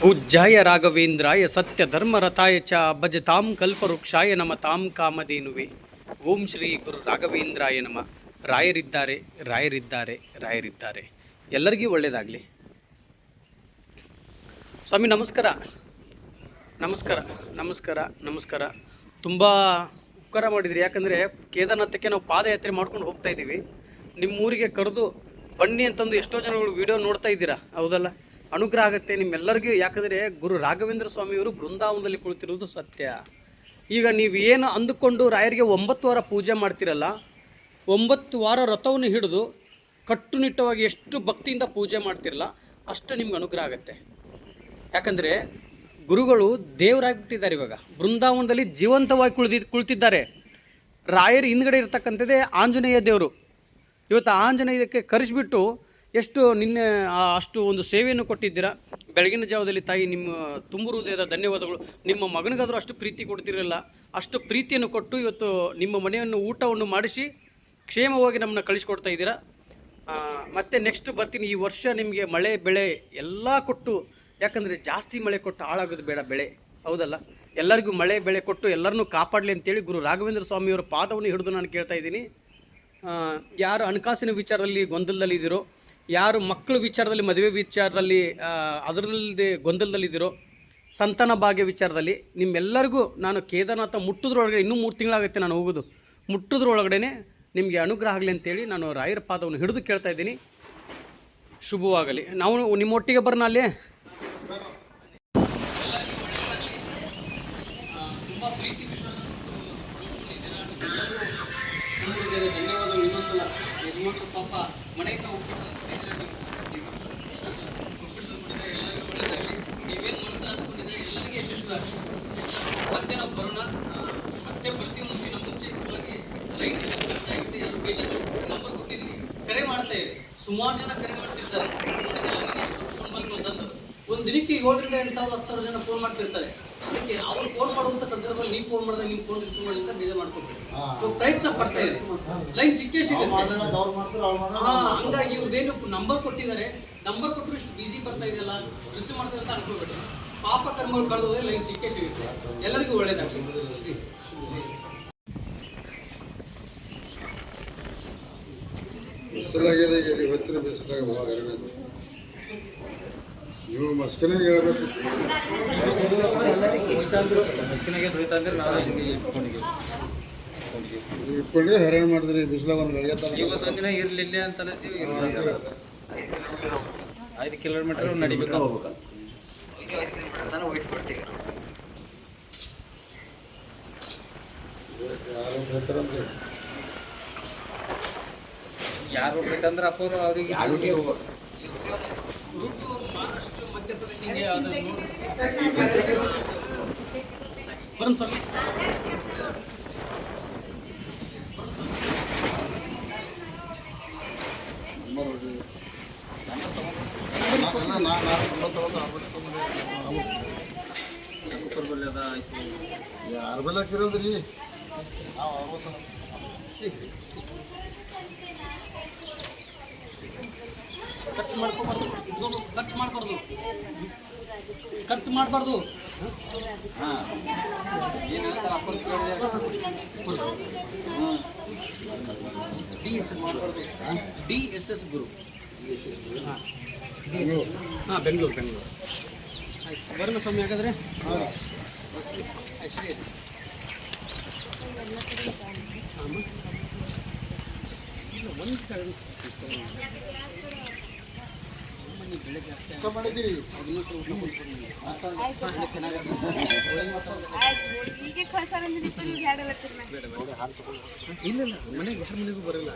ಪೂಜ್ಯಾಯ ರಾಘವೇಂದ್ರಾಯ ಸತ್ಯ ಧರ್ಮರಥಾಯ ಚ ಭಜತಾಂ ಕಲ್ಪವೃಕ್ಷಾಯ ನಮ ತಾಂ ಕಾಮಧೇನುವೆ. ಓಂ ಶ್ರೀ ಗುರು ರಾಘವೇಂದ್ರಾಯ ನಮ. ರಾಯರಿದ್ದಾರೆ ರಾಯರಿದ್ದಾರೆ ರಾಯರಿದ್ದಾರೆ. ಎಲ್ಲರಿಗೂ ಒಳ್ಳೆಯದಾಗಲಿ ಸ್ವಾಮಿ, ನಮಸ್ಕಾರ. ನಮಸ್ಕಾರ ನಮಸ್ಕಾರ ನಮಸ್ಕಾರ. ತುಂಬ ಉಪಕಾರ ಮಾಡಿದ್ರಿ. ಯಾಕಂದರೆ ಕೇದಾರ್ನಾಥಕ್ಕೆ ನಾವು ಪಾದಯಾತ್ರೆ ಮಾಡ್ಕೊಂಡು ಹೋಗ್ತಾ ಇದ್ದೀವಿ. ನಿಮ್ಮ ಊರಿಗೆ ಕರೆದು ಬನ್ನಿ ಅಂತಂದು ಎಷ್ಟೋ ಜನಗಳು ವಿಡಿಯೋ ನೋಡ್ತಾ ಇದ್ದೀರಾ? ಹೌದಲ್ಲ? ಅನುಗ್ರಹ ಆಗುತ್ತೆ ನಿಮ್ಮೆಲ್ಲರಿಗೂ. ಯಾಕಂದರೆ ಗುರು ರಾಘವೇಂದ್ರ ಸ್ವಾಮಿಯವರು ಬೃಂದಾವನದಲ್ಲಿ ಕುಳಿತಿರುವುದು ಸತ್ಯ. ಈಗ ನೀವು ಏನು ಅಂದುಕೊಂಡು ರಾಯರಿಗೆ ಒಂಬತ್ತು ವಾರ ಪೂಜೆ ಮಾಡ್ತಿರಲ್ಲ, ಒಂಬತ್ತು ವಾರ ರಥವನ್ನು ಹಿಡಿದು ಕಟ್ಟುನಿಟ್ಟವಾಗಿ ಎಷ್ಟು ಭಕ್ತಿಯಿಂದ ಪೂಜೆ ಮಾಡ್ತಿರಲ್ಲ, ಅಷ್ಟು ನಿಮ್ಗೆ ಅನುಗ್ರಹ ಆಗುತ್ತೆ. ಯಾಕಂದರೆ ಗುರುಗಳು ದೇವರಾಗಿಬಿಟ್ಟಿದ್ದಾರೆ ಇವಾಗ. ಬೃಂದಾವನದಲ್ಲಿ ಜೀವಂತವಾಗಿ ಕುಳಿದಿ, ಕುಳಿತಿದ್ದಾರೆ. ರಾಯರು ಹಿಂದ್ಗಡೆ ಇರ್ತಕ್ಕಂಥದ್ದೇ ಆಂಜನೇಯ ದೇವರು. ಇವತ್ತು ಆಂಜನೇಯಕ್ಕೆ ಕರೆಸಿಬಿಟ್ಟು ಎಷ್ಟು ನಿನ್ನೆ ಅಷ್ಟು ಒಂದು ಸೇವೆಯನ್ನು ಕೊಟ್ಟಿದ್ದೀರಾ? ಬೆಳಗಿನ ಜಾವದಲ್ಲಿ ತಾಯಿ, ನಿಮ್ಮ ತುಂಬು ಹೃದಯದ ಧನ್ಯವಾದಗಳು. ನಿಮ್ಮ ಮಗನಿಗಾದರೂ ಅಷ್ಟು ಪ್ರೀತಿ ಕೊಡ್ತಿರಲಿಲ್ಲ. ಅಷ್ಟು ಪ್ರೀತಿಯನ್ನು ಕೊಟ್ಟು ಇವತ್ತು ನಿಮ್ಮ ಮನೆಯನ್ನು ಊಟವನ್ನು ಮಾಡಿಸಿ ಕ್ಷೇಮವಾಗಿ ನಮ್ಮನ್ನ ಕಳಿಸ್ಕೊಡ್ತಾ ಇದ್ದೀರಾ. ಮತ್ತೆ ನೆಕ್ಸ್ಟ್ ಬರ್ತೀನಿ. ಈ ವರ್ಷ ನಿಮಗೆ ಮಳೆ, ಬೆಳೆ ಎಲ್ಲ ಕೊಟ್ಟು, ಯಾಕಂದರೆ ಜಾಸ್ತಿ ಮಳೆ ಕೊಟ್ಟು ಹಾಳಾಗೋದು ಬೇಡ ಬೆಳೆ. ಹೌದಲ್ಲ? ಎಲ್ಲರಿಗೂ ಮಳೆ, ಬೆಳೆ ಕೊಟ್ಟು ಎಲ್ಲರನ್ನೂ ಕಾಪಾಡಲಿ ಅಂತೇಳಿ ಗುರು ರಾಘವೇಂದ್ರ ಸ್ವಾಮಿಯವರ ಪಾದವನ್ನು ಹಿಡಿದು ನಾನು ಕೇಳ್ತಾ ಇದ್ದೀನಿ. ಯಾರು ಹಣಕಾಸಿನ ವಿಚಾರದಲ್ಲಿ ಗೊಂದಲದಲ್ಲಿದ್ದೀರೋ ಯಾರು ಮಕ್ಕಳ ವಿಚಾರದಲ್ಲಿ, ಮದುವೆ ವಿಚಾರದಲ್ಲಿ ಅದರಲ್ಲದೆ ಗೊಂದಲದಲ್ಲಿದ್ದೀರೋ, ಸಂತಾನ ಭಾಗ್ಯ ವಿಚಾರದಲ್ಲಿ ನಿಮ್ಮೆಲ್ಲರಿಗೂ ನಾನು ಕೇದಾರನಾಥ ಮುಟ್ಟುದ್ರೊಳಗಡೆ, ಇನ್ನೂ ಮೂರು ತಿಂಗಳಾಗುತ್ತೆ ನಾನು ಹೋಗೋದು ಮುಟ್ಟಿದ್ರೊಳಗಡೆ ನಿಮಗೆ ಅನುಗ್ರಹ ಆಗಲಿ ಅಂತೇಳಿ ನಾನು ರಾಯರ ಪಾದವನ್ನು ಹಿಡಿದು ಕೇಳ್ತಾ ಇದ್ದೀನಿ. ಶುಭವಾಗಲಿ. ನಾವು ನಿಮ್ಮೊಟ್ಟಿಗೆ ಬರೋಣ ಅಲ್ಲಿ. ಇನ್ನೊಂದ್ಸಲ ಯಜಮಾನ್ರು ಪಾಪ ಮನೆಯಿಂದ ನೀವೇನು ಮನಸ್ಸಲ್ಲಿ ಅಂದ್ಕೊಂಡಿದ್ರೆ ಎಲ್ಲರಿಗೆ ಯಶಸ್ವಿ ಮತ್ತೆ ನಾವು ಬರೋಣ. ಮತ್ತೆ ಬರ್ತೀವಿ ಮುಂಚಿನ ಮುಂಚೆ ಕೊಟ್ಟಿದ್ದೀನಿ. ಕರೆ ಮಾಡ್ತಾ ಸುಮಾರು ಜನ ಕರೆ ಮಾಡ್ತಿರ್ತಾರೆ. ನನಗೆ ಎಷ್ಟು ಅಂತಂದು ಒಂದು ದಿನಕ್ಕೆ ಏಳರಿಂದ ಎಂಟು ಸಾವಿರದ ಹತ್ತು ಸಾವಿರ ಜನ ಫೋನ್ ಮಾಡ್ತಿರ್ತಾರೆ. ಅದಕ್ಕೆ ಅವ್ರು ಫೋನ್ ಮಾಡುವಂಥ ಸಂದರ್ಭದಲ್ಲಿ ನೀವು ಫೋನ್ ಮಾಡಿದಾಗ ನಿಮ್ಮ ಫೋನ್ ರಿಸೀವ್ ಮಾಡಿ ಅಂತ ಬೇಜಾರು ಮಾಡ್ಕೊತೀರಿ ಸೊ ಪ್ರಯತ್ನ ಪಡ್ತಾ ಇದೆ ಲೈನ್ ಸಿಕ್ಕೇ ಸಿಗುತ್ತೆ ಹಾ ಹಂಗಾಗಿ ಇವ್ರದ್ದೇನು ನಂಬರ್ ಕೊಟ್ಟಿದ್ದಾರೆ. ನಂಬರ್ ಕೊಟ್ಟರು ಇಷ್ಟು ಬಿಸಿ ಬರ್ತಾ ಇದೆಯಲ್ಲ ರಿಸೀವ್ ಮಾಡ್ತಾರೆ ಅಂತ ಅನ್ಕೋಬೇಡಿ ಪಾಪ ಕರ್ಮಗಳು ಕಳೆದೋದ್ರೆ ಲೈನ್ ಸಿಕ್ಕೇ ಸಿಗುತ್ತೆ ಎಲ್ಲರಿಗೂ ಒಳ್ಳೇದಾಗಲಿ. ಬಿಸಿಲಾಗಿದೆ ಇವತ್ತಿನ ಬಿಸಿಲಾಗ ಭಾಳ ನೀವು ಮಸ್ಕಿನಾಗ ಹೇಳ್ಬೇಕು. ನೀವು ಇಟ್ಕೊಂಡ್ರೆ ಹೈರಾಣ ಮಾಡಿದ್ರಿ ಬಿಸಿಲಾಗ ಒಂದು ಬೆಳಗ್ಗೆ ಇವತ್ತೊಂದಿನ ಇರ್ಲಿಲ್ಲ ಅಂತ. ಐದು ಕಿಲೋಮೀಟರ್ ನಡಿಬೇಕು ಹೋಗ್ಬೇಕು. ಯಾರು ಬೇಕಂದ್ರೆ ಯಾರು ಹೋಗ್ಬೇಕಂದ್ರೆ ಅಪ್ಪ ಅವ್ರಿಗೆ ಬರೋಣ ತೊಗೊಂಡು ಯಾರ ಬೆಲೆ ಹಾಕಿರೋದ್ರಿ ನಾವು ಖರ್ಚು ಮಾಡ್ಕೊಬಾರ್ದು. ಖರ್ಚು ಮಾಡಬಾರ್ದು ಖರ್ಚು ಮಾಡಬಾರ್ದು. D S S D S S ಗುರು. ಹಾಂ. ಹಾಂ ಬೆಂಗಳೂರು ಬೆಂಗಳೂರು. ಆಯ್ತು. ಬರೋಣ ಸ್ವಾಮಿ ಹಾಗಾದ್ರೆ ಒಂದು ಸರಿ ಕೆಲಸ ಇಲ್ಲ ಇಲ್ಲ ಮನೆಗೆ ಯಾರ ಮನೆಗೂ ಬರಲ್ಲ.